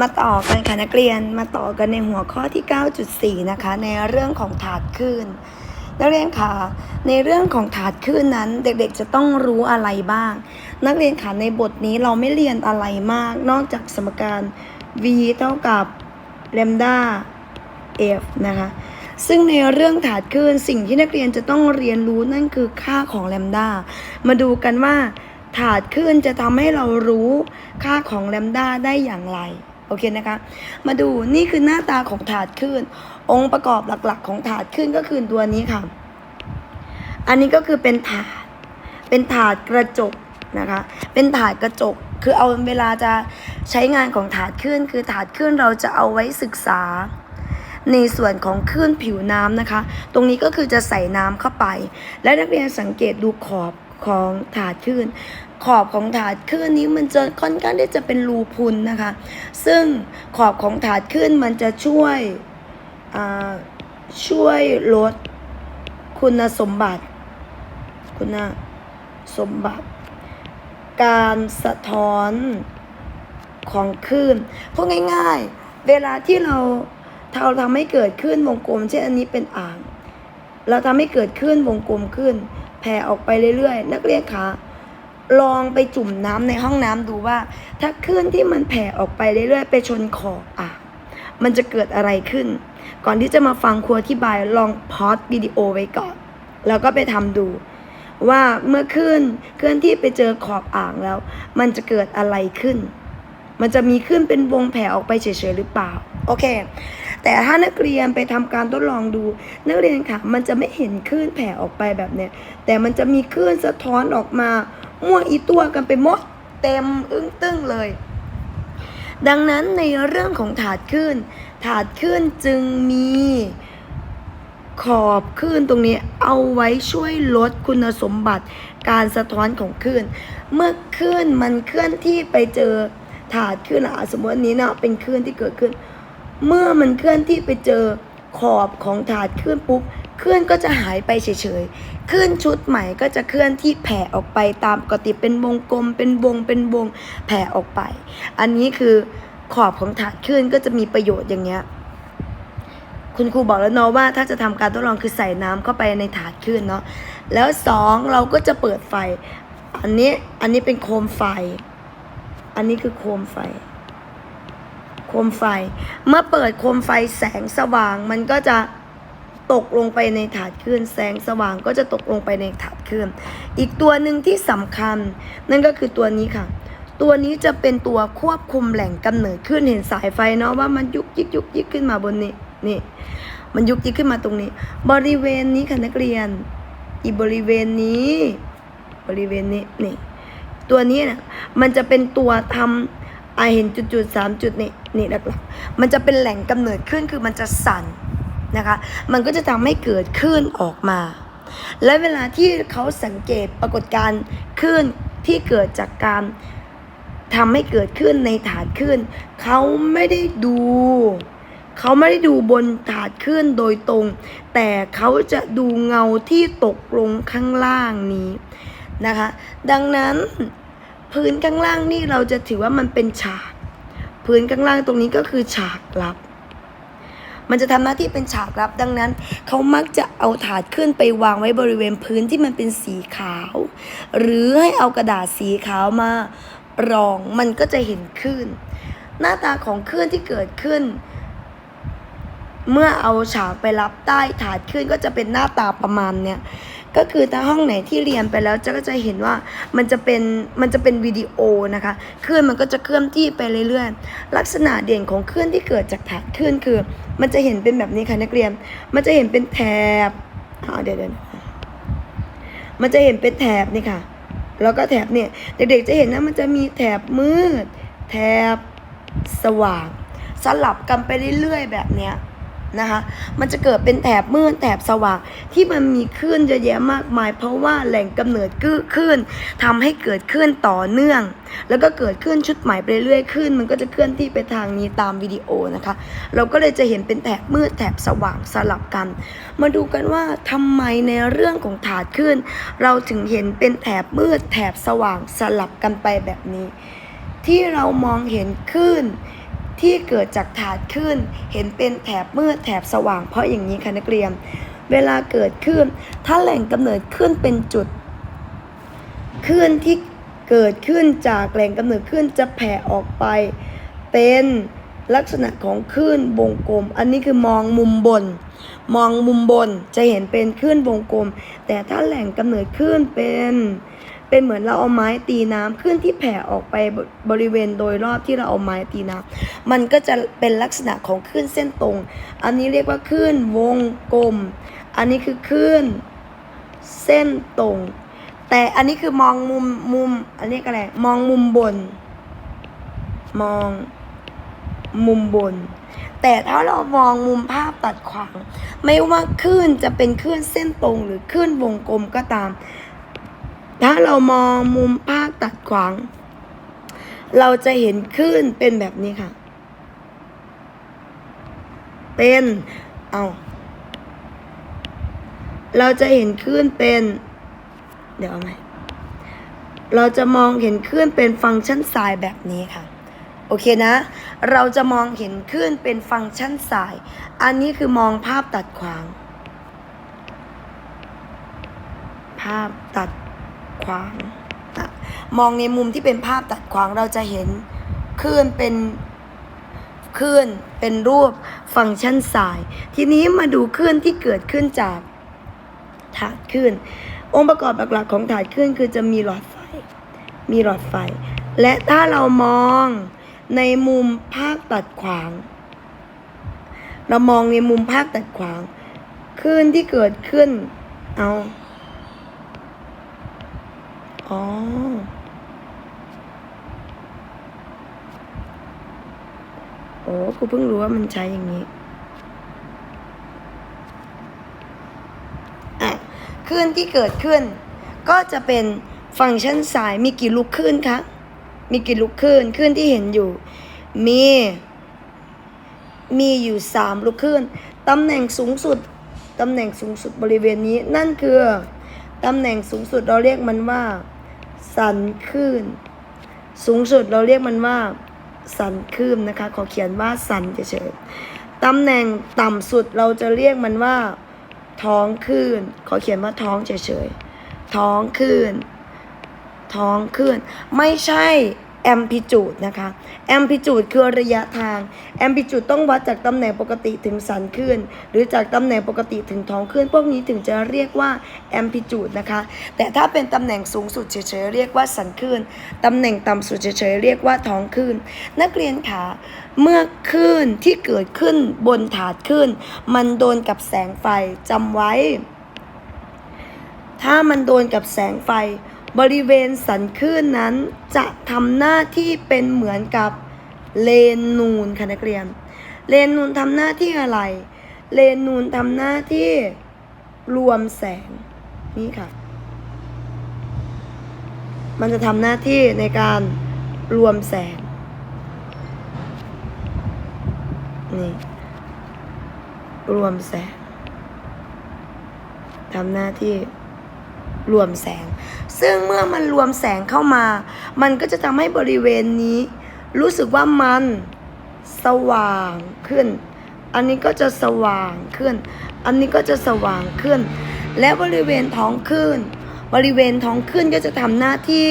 มาต่อกันค่ะนักเรียนมาต่อกันในหัวข้อที่ 9.4 นะคะ ในเรื่องของถาดคลื่นนักเรียนค่ะในเรื่องของถาดคลื่นนั้น เด็กๆจะต้องรู้อะไรบ้าง นักเรียนค่ะในบทนี้เราไม่เรียนอะไรมาก นอกจากสมการ v เท่ากับ lambda f นะคะซึ่งในเรื่องถาดคลื่นสิ่งที่นักเรียนจะต้องเรียนรู้นั่นคือค่าของแลมดามาดูกันว่าถาดคลื่นจะทำให้เรารู้ค่าของแลมดาได้อย่างไร โอเคนะคะ มาดูนี่คือหน้าตาของถาดคลื่น องค์ประกอบหลักๆ ของถาดคลื่นก็คือตัวนี้ค่ะ อันนี้ก็คือเป็นถาด เป็นถาดกระจกนะคะ เป็นถาดกระจก คือเอาเวลาจะใช้งานของถาดคลื่น คือถาดคลื่นเราจะเอาไว้ศึกษาในส่วนของคลื่นผิวน้ำนะคะ ตรงนี้ก็คือจะใส่น้ำเข้าไป และนักเรียนสังเกตดูขอบ ของถาดคลื่น ขอบของถาดคลื่นนี้มันจะค่อนข้างที่จะเป็นรูพุนนะคะ ซึ่งขอบของถาดคลื่นมันจะช่วยช่วยลดคุณสมบัติ คุณสมบัติ การสะท้อนของคลื่นพูดง่าย ๆ เวลาที่เราเราทำให้เกิดคลื่นวงกลม เช่นอันนี้เป็นอ่าง เราทำให้เกิดคลื่นวงกลมขึ้น แผ่ออกไปเรื่อยๆ นักเรียนคะลองไปจุ่มน้ำในห้องน้ำดูว่า ถ้าคลื่นที่มันแผ่ออกไปเรื่อยๆ ไปชนขอบอ่างมันจะเกิดอะไรขึ้น ก่อนที่จะมาฟังครูอธิบายลองพอดวิดีโอไว้ก่อน แล้วก็ไปทำดู ว่าเมื่อคลื่นเคลื่อนที่ไปเจอขอบอ่างแล้ว มันจะเกิดอะไรขึ้น มันจะมีขึ้นเป็นวงแผ่ออกไปเฉยๆหรือเปล่า โอเค แต่ถ้านักเรียนไปทำการทดลองดู นักเรียนค่ะ มันจะไม่เห็นคลื่นแผ่ออกไปแบบเนี้ยแต่มันจะมีคลื่นสะท้อนออกมามั่วอีตัวกันไปหมดเต็มอึ้งตึ้งเลย ดังนั้นในเรื่องของถาดคลื่นถาดคลื่นจึงมีขอบคลื่นตรงนี้เอาไว้ช่วยลดคุณสมบัติการสะท้อนของคลื่น เมื่อคลื่นมันเคลื่อนที่ไปเจอถาดคลื่นอะสมมติอันนี้เนาะเป็นคลื่นที่เกิดขึ้น เมื่อมันเคลื่อนที่ไปเจอขอบของถาดคลื่นปุ๊บคลื่นก็จะหายไปเฉยๆคลื่นชุดใหม่ก็จะเคลื่อนที่แผ่ออกไปตามปกติเป็นวงกลม เป็นวงเป็นวงแผ่ออกไป อันนี้คือขอบของถาดคลื่นก็จะมีประโยชน์อย่างเงี้ย คุณครูบอกแล้วเนาะว่าถ้าจะทำการทดลองคือใส่น้ำเข้าไปในถาดคลื่นเนาะ แล้วสองเราก็จะเปิดไฟ อันนี้อันนี้เป็นโคมไฟ อันนี้คือโคมไฟ โคมไฟ เมื่อเปิดโคมไฟแสงสว่างมันก็จะตกลงไปในถาดคลื่นแสงสว่างก็จะตกลงไปในถาดคลื่นอีกตัวหนึ่งที่สำคัญ นั่นก็คือตัวนี้ค่ะ ตัวนี้จะเป็นตัวควบคุมแหล่งกำเนิดขึ้นเห็นสายไฟเนาะว่ามันยุกยิกยุกยิกขึ้นมาบนนี้นี่ มันยุกยิกขึ้นมาตรงนี้ บริเวณนี้ค่ะนักเรียน อีบริเวณนี้ บริเวณนี้นี่ ตัวนี้นะมันจะเป็นตัวทำอาเห็นจุดๆสามจุดนี่นี่หลักๆมันจะเป็นแหล่งกำเนิดขึ้นคือมันจะสั่นนะคะ มันก็จะทำให้เกิดคลื่นออกมา และเวลาที่เขาสังเกตปรากฏการณ์คลื่นที่เกิดจากการทำให้เกิดขึ้นในถาดคลื่นเขาไม่ได้ดู เขาไม่ได้ดูบนถาดคลื่นโดยตรง แต่เขาจะดูเงาที่ตกลงข้างล่างนี้นะคะ ดังนั้น พื้นข้างล่างนี่เราจะถือว่ามันเป็นฉาก พื้นข้างล่างตรงนี้ก็คือฉากลับ มันจะทำหน้าที่เป็นฉากลับ ดังนั้น เขามักจะเอาถาดขึ้นไปวางไว้บริเวณพื้นที่มันเป็นสีขาว หรือให้เอากระดาษสีขาวมารองมันก็จะเห็นคลื่นหน้าตาของคลื่นที่เกิดขึ้น เมื่อเอาฉากไปรับใต้ถาดขึ้นก็จะเป็นหน้าตาประมาณเนี้ย ก็คือถ้าห้องไหนที่เรียนไปแล้วจะก็จะเห็นว่ามันจะเป็นมันจะเป็นวิดีโอนะคะคลื่นมันก็จะเคลื่อนที่ไปเรื่อยๆ ลักษณะเด่นของคลื่นที่เกิดจากถาดคลื่นคือ มันจะเห็นเป็นแบบนี้ค่ะนักเรียน มันจะเห็นเป็นแถบเดี๋ยวเดี๋ยวมันจะเห็นเป็นแถบนี่ค่ะ แล้วก็แถบเนี่ยเด็กๆจะเห็นนะมันจะมีแถบมืด แถบสว่าง สลับกันไปเรื่อยๆ แบบเนี้ย นะคะ มันจะเกิดเป็นแถบมืดแถบสว่างที่มันมีคลื่นเยอะแยะมากมาย เพราะว่าแหล่งกำเนิดคลื่นทำให้เกิดคลื่นต่อเนื่อง แล้วก็เกิดคลื่นชุดใหม่ไปเรื่อยๆคลื่นมันก็จะเคลื่อนที่ไปทางนี้ตามวิดีโอนะคะ เราก็เลยจะเห็นเป็นแถบมืดแถบสว่างสลับกัน มาดูกันว่าทำไมในเรื่องของถาดคลื่นเราถึงเห็นเป็นแถบมืดแถบสว่างสลับกันไปแบบนี้ ที่เรามองเห็นคลื่น ที่เกิดจากถาดคลื่นเห็นเป็นแถบมืดแถบสว่าง เพราะอย่างนี้ค่ะนักเรียน เวลาเกิดขึ้น ถ้าแหล่งกำเนิดขึ้นเป็นจุดคลื่นที่เกิดขึ้นจากแหล่งกำเนิดขึ้นจะแผ่ออกไป เป็นลักษณะของคลื่นวงกลม อันนี้คือมองมุมบน มองมุมบนจะเห็นเป็นคลื่นวงกลม แต่ถ้าแหล่งกำเนิดคลื่นเป็น เป็นเหมือนเราเอาไม้ตีน้ำคลื่นที่แผ่ออกไปบริเวณโดยรอบที่เราเอาไม้ตีน้ำมันก็จะเป็นลักษณะของคลื่นเส้นตรง อันนี้เรียกว่าคลื่นวงกลม อันนี้คือคลื่นเส้นตรง แต่อันนี้คือมองมุมมุมอันนี้ก็อะไรมองมุมบน มองมุมบน แต่ถ้าเรามองมุมภาพตัดขวาง ไม่ว่าคลื่นจะเป็นคลื่นเส้นตรงหรือคลื่นวงกลมก็ตาม ถ้าเรามองมุมภาพตัดขวาง เราจะเห็นคลื่นเป็นแบบนี้ค่ะ เป็นเอาเราจะเห็นคลื่นเป็น เดี๋ยวเอาใหม่เราจะมองเห็นคลื่นเป็นฟังก์ชันสายแบบนี้ค่ะ โอเคนะ เราจะมองเห็นคลื่นเป็นฟังก์ชันสาย อันนี้คือมองภาพตัดขวาง ภาพตัด ขวาง มองในมุมที่เป็นภาพตัดขวางเราจะเห็นคลื่นเป็นคลื่นเป็นรูปฟังก์ชันสาย ทีนี้มาดูคลื่นที่เกิดขึ้นจากถาดคลื่น องค์ประกอบหลักๆของถาดคลื่นคือจะมีหลอดไฟ มีหลอดไฟ และถ้าเรามองในมุมภาคตัดขวาง เรามองในมุมภาคตัดขวางคลื่นที่เกิดขึ้น เอา อ๋อ โอ้ครูเพิ่งรู้ว่ามันใช้อย่างนี้คลื่นที่เกิดขึ้น ก็จะเป็นฟังก์ชันสายมีกี่ลูกคลื่นคะ มีกี่ลูกคลื่นคลื่นที่เห็นอยู่ มี มีอยู่สามลูกคลื่นตำแหน่งสูงสุดตำแหน่งสูงสุดบริเวณนี้ นั่นคือตำแหน่งสูงสุดเราเรียกมันว่า สันคลื่น สูงสุดเราเรียกมันว่า สันคลื่นนะคะ ขอเขียนว่าสันเฉยๆตำแหน่งต่ำสุดเราจะเรียกมันว่า ท้องคลื่น ขอเขียนว่าท้องเฉยๆท้องคลื่น ท้องคลื่น ไม่ใช่ แอมพ i จูดนะคะแอมพ i จูดคือระยะทางแอมพ i จูดต้องวัดจากตำแหน่งปกติถึงสันคลื่นหรือจากตำแหน่งปกติถึงท้องคลื่นพวกนี้ถึงจะเรียกว่าแอมพ i จูดนะคะ แต่ถ้าเป็นตำแหน่งสูงสุดเฉยๆเรียกว่าสันคลื่นตำแหน่งต่ำสุดเฉยๆเรียกว่าท้องคลื่นนักเรียนคะเมื่อคลื่นที่เกิดขึ้นบนถาดคลื่นมันโดนกับแสงไฟจำไว้ ถ้ามันโดนกับแสงไฟ บริเวณสันคลื่นนั้นจะทำหน้าที่เป็นเหมือนกับเลนนูนค่ะนักเรียน เลนนูนทำหน้าที่อะไร เลนนูนทำหน้าที่รวมแสงนี่ค่ะ มันจะทำหน้าที่ในการรวมแสงนี่รวมแสงทำหน้าที่ รวมแสง ซึ่งเมื่อมันรวมแสงเข้ามา มันก็จะทำให้บริเวณนี้ รู้สึกว่ามันสว่างขึ้น อันนี้ก็จะสว่างขึ้น อันนี้ก็จะสว่างขึ้น และบริเวณท้องคลื่นบริเวณท้องคลื่นก็จะทำหน้าที่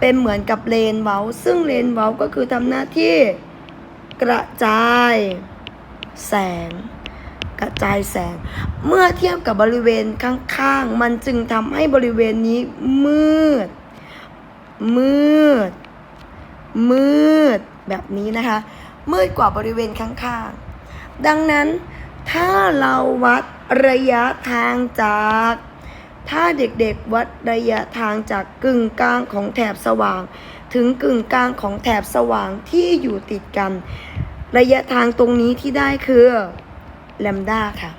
เป็นเหมือนกับเลนเว้าซึ่งเลนเว้าก็คือทำหน้าที่กระจายแสง กระจายแสง เมื่อเทียบกับบริเวณข้างๆ มันจึงทำให้บริเวณนี้มืด มืด มืด แบบนี้นะคะ มืดกว่าบริเวณข้างๆ ดังนั้นถ้าเราวัดระยะทางจาก ถ้าเด็กๆวัดระยะทางจากกึ่งกลางของแถบสว่าง ถึงกึ่งกลางของแถบสว่างที่อยู่ติดกัน ระยะทางตรงนี้ที่ได้คือ แลมด้าค่ะ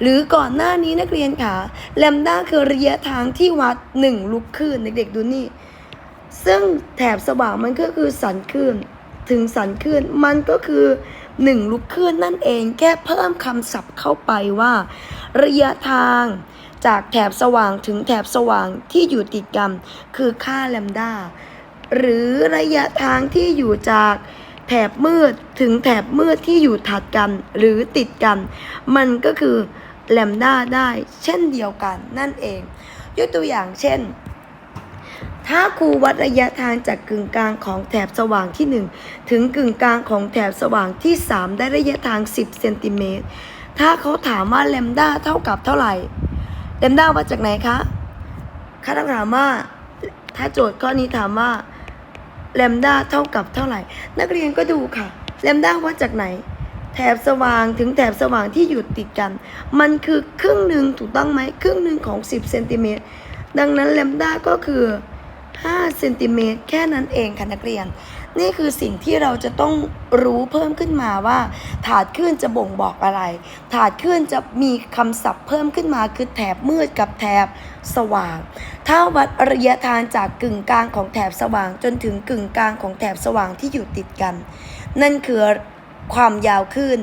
หรือก่อนหน้านี้นักเรียนค่ะแลมด้าคือระยะทางที่วัด1ลูกคลื่นเด็กๆดูนี่ ซึ่งแถบสว่างมันก็คือสันคลื่นถึงสันคลื่นมันก็คือ1ลูกคลื่นนั่นเองแค่เพิ่มคำศัพท์เข้าไปว่า ระยะทางจากแถบสว่างถึงแถบสว่างที่อยู่ติดกันคือค่าแลมด้าหรือระยะทางที่อยู่จาก แถบมืดถึงแถบมืดที่อยู่ถัดกันหรือติดกัน มันก็คือแลมด้าได้เช่นเดียวกันนั่นเอง ยกตัวอย่างเช่น ถ้าครูวัดระยะทางจากกึ่งกลางของแถบสว่างที่ 1 ถึงกึ่งกลางของแถบสว่างที่ 3 ได้ระยะทาง 10เซนติเมตรถ้าเขาถามว่าแลมด้าเท่ากับเท่าไหร่แลมด้าวัดจากไหนคะคาถามว่า ถ้าโจทย์ข้อนี้ถามว่า แลมด้าเท่ากับเท่าไหร่ นักเรียนก็ดูค่ะ แลมด้าวัดจากไหน แถบสว่างถึงแถบสว่างที่อยู่ติดกัน มันคือครึ่งหนึ่งถูกต้องไหมครึ่งหนึ่งของ 10เซนติเมตรดังนั้นแลมด้าก็คือ5เซนติเมตรแค่นั้นเองค่ะนักเรียน นี่คือสิ่งที่เราจะต้องรู้เพิ่มขึ้นมาว่า ถาดคลื่นจะบ่งบอกอะไร ถาดคลื่นจะมีคำศัพท์เพิ่มขึ้นมาคือแถบมืดกับแถบสว่าง ถ้าวัดระยะทางจากกึ่งกลางของแถบสว่าง จนถึงกึ่งกลางของแถบสว่างที่อยู่ติดกัน นั่นคือความยาวคลื่น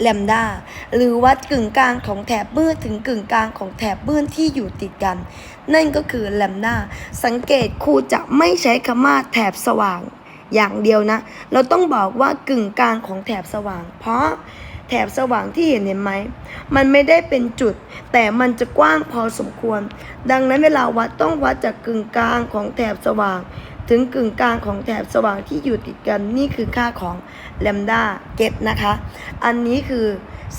แลมด้าหรือวัดกึ่งกลางของแถบมืดถึงกึ่งกลางของแถบมืดที่อยู่ติดกัน นั่นก็คือแลมด้าสังเกตครูจะไม่ใช้คำว่าแถบสว่าง อย่างเดียวนะ เราต้องบอกว่ากึ่งกลางของแถบสว่าง เพราะแถบสว่างที่เห็นเห็นไหม มันไม่ได้เป็นจุด แต่มันจะกว้างพอสมควร ดังนั้นเวลาวัดต้องวัดจากกึ่งกลางของแถบสว่าง ถึงกึ่งกลางของแถบสว่างที่อยู่ติดกันนี่คือค่าของแลมด้าเก็ตนะคะ อันนี้คือ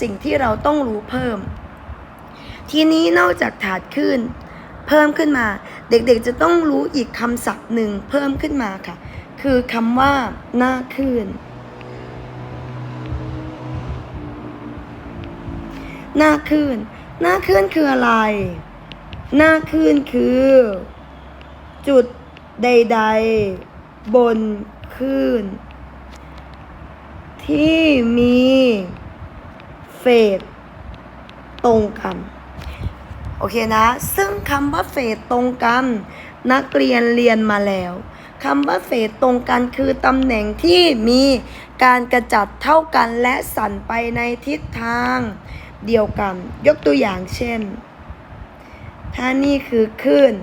สิ่งที่เราต้องรู้เพิ่ม ทีนี้นอกจากถาดคลื่นเพิ่มขึ้นมา เด็กๆจะต้องรู้อีกคำศัพท์หนึ่งเพิ่มขึ้นมาค่ะ คือคำว่า หน้าคลื่น หน้าคลื่น หน้าคลื่นคืออะไร หน้าคลื่นคือ จุดใด ๆ บนคลื่น ที่มีเฟสตรงกันโอเคนะ ซึ่งคำว่าเฟสตรงกันนักเรียนเรียนมาแล้ว คำว่าเฟสตรงกันคือตำแหน่งที่มีการกระจัดเท่ากันและสั่นไปในทิศทางเดียวกัน ยกตัวอย่างเช่น ถ้านี่คือคลื่น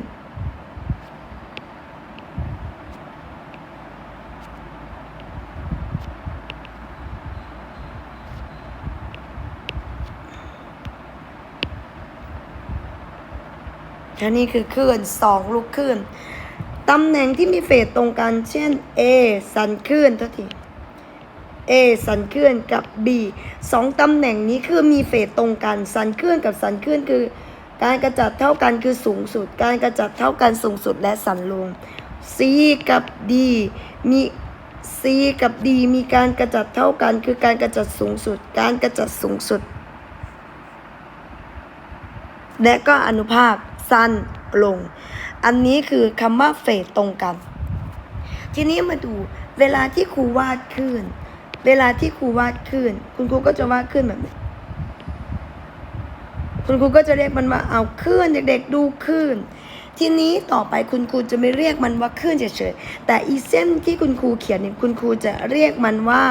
ถ้านี่คือคลื่นสองลูกคลื่น ตำแหน่งที่มีเฟสตรงกัน เช่น A สันคลื่นทัที A สันคลื่นกับ B สองตำแหน่งนี้คือมีเฟสตรงกัน สันคลื่นกับสันคลื่นคือ การกระจัดเท่ากันคือสูงสุด การกระจัดเท่ากันสูงสุดและสันลง C กับ D มี C กับ D มีการกระจัดเท่ากัน คือการกระจัดสูงสุด การกระจัดสูงสุด และก็อนุภาคสั้นลง อันนี้คือคำว่าเฟสตรงกัน ทีนี้มาดูเวลาที่ครูวาดคลื่นเวลาที่ครูวาดคลื่นคุณครูก็จะวาดคลื่นแบบนี้คุณครูก็จะเรียกมันว่าเอาคลื่นเด็กๆดูคลื่นทีนี้ต่อไปคุณครูจะไม่เรียกมันว่าคลื่นเฉยๆแต่อีเส้นที่คุณครูเขียนเนี่ยคุณครูจะเรียกมันว่า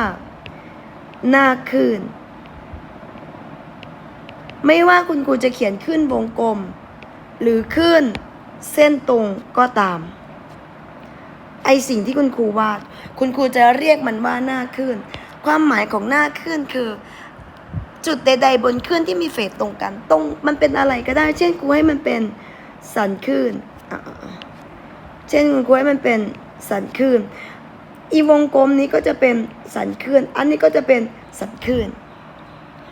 หน้าคลื่นไม่ว่าคุณครูจะเขียนขึ้นวงกลม หรือขึ้น เส้นตรงก็ตาม ไอสิ่งที่คุณครูวาด คุณครูจะเรียกมันว่าหน้าขึ้น ความหมายของหน้าขึ้นคือ จุดใดๆบนขึ้นที่มีเฟสตรงกัน ตรงมันเป็นอะไรก็ได้ เช่นครูให้มันเป็นสันขึ้นเช่นคุณครูให้มันเป็นสันขึ้นอีวงกลมนี้ก็จะเป็นสันขึ้น อันนี้ก็จะเป็นสันขึ้น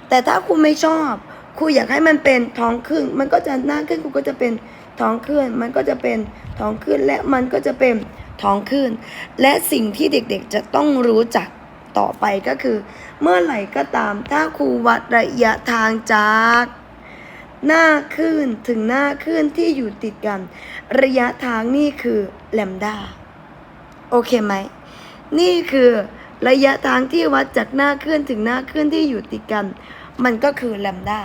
แต่ถ้าครูไม่ชอบครูอยากให้มันเป็นท้องขึ้นมันก็จะหน้าขึ้นครูก็จะเป็น ท้องขึ้นมันก็จะเป็นท้องขึ้นและมันก็จะเป็นท้องขึ้น และสิ่งที่เด็กๆจะต้องรู้จักต่อไปก็คือ เมื่อไหร่ก็ตามถ้าครูวัดระยะทางจากหน้าขึ้นถึงหน้าขึ้นที่อยู่ติดกัน ระยะทางนี่คือแลมด้าโอเคไหม นี่คือระยะทางที่วัดจากหน้าขึ้นถึงหน้าขึ้นที่อยู่ติดกัน มันก็คือแลมด้า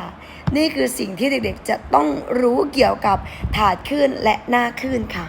นี่คือสิ่งที่เด็กๆจะต้องรู้เกี่ยวกับถาดขึ้นและหน้าขึ้นค่ะ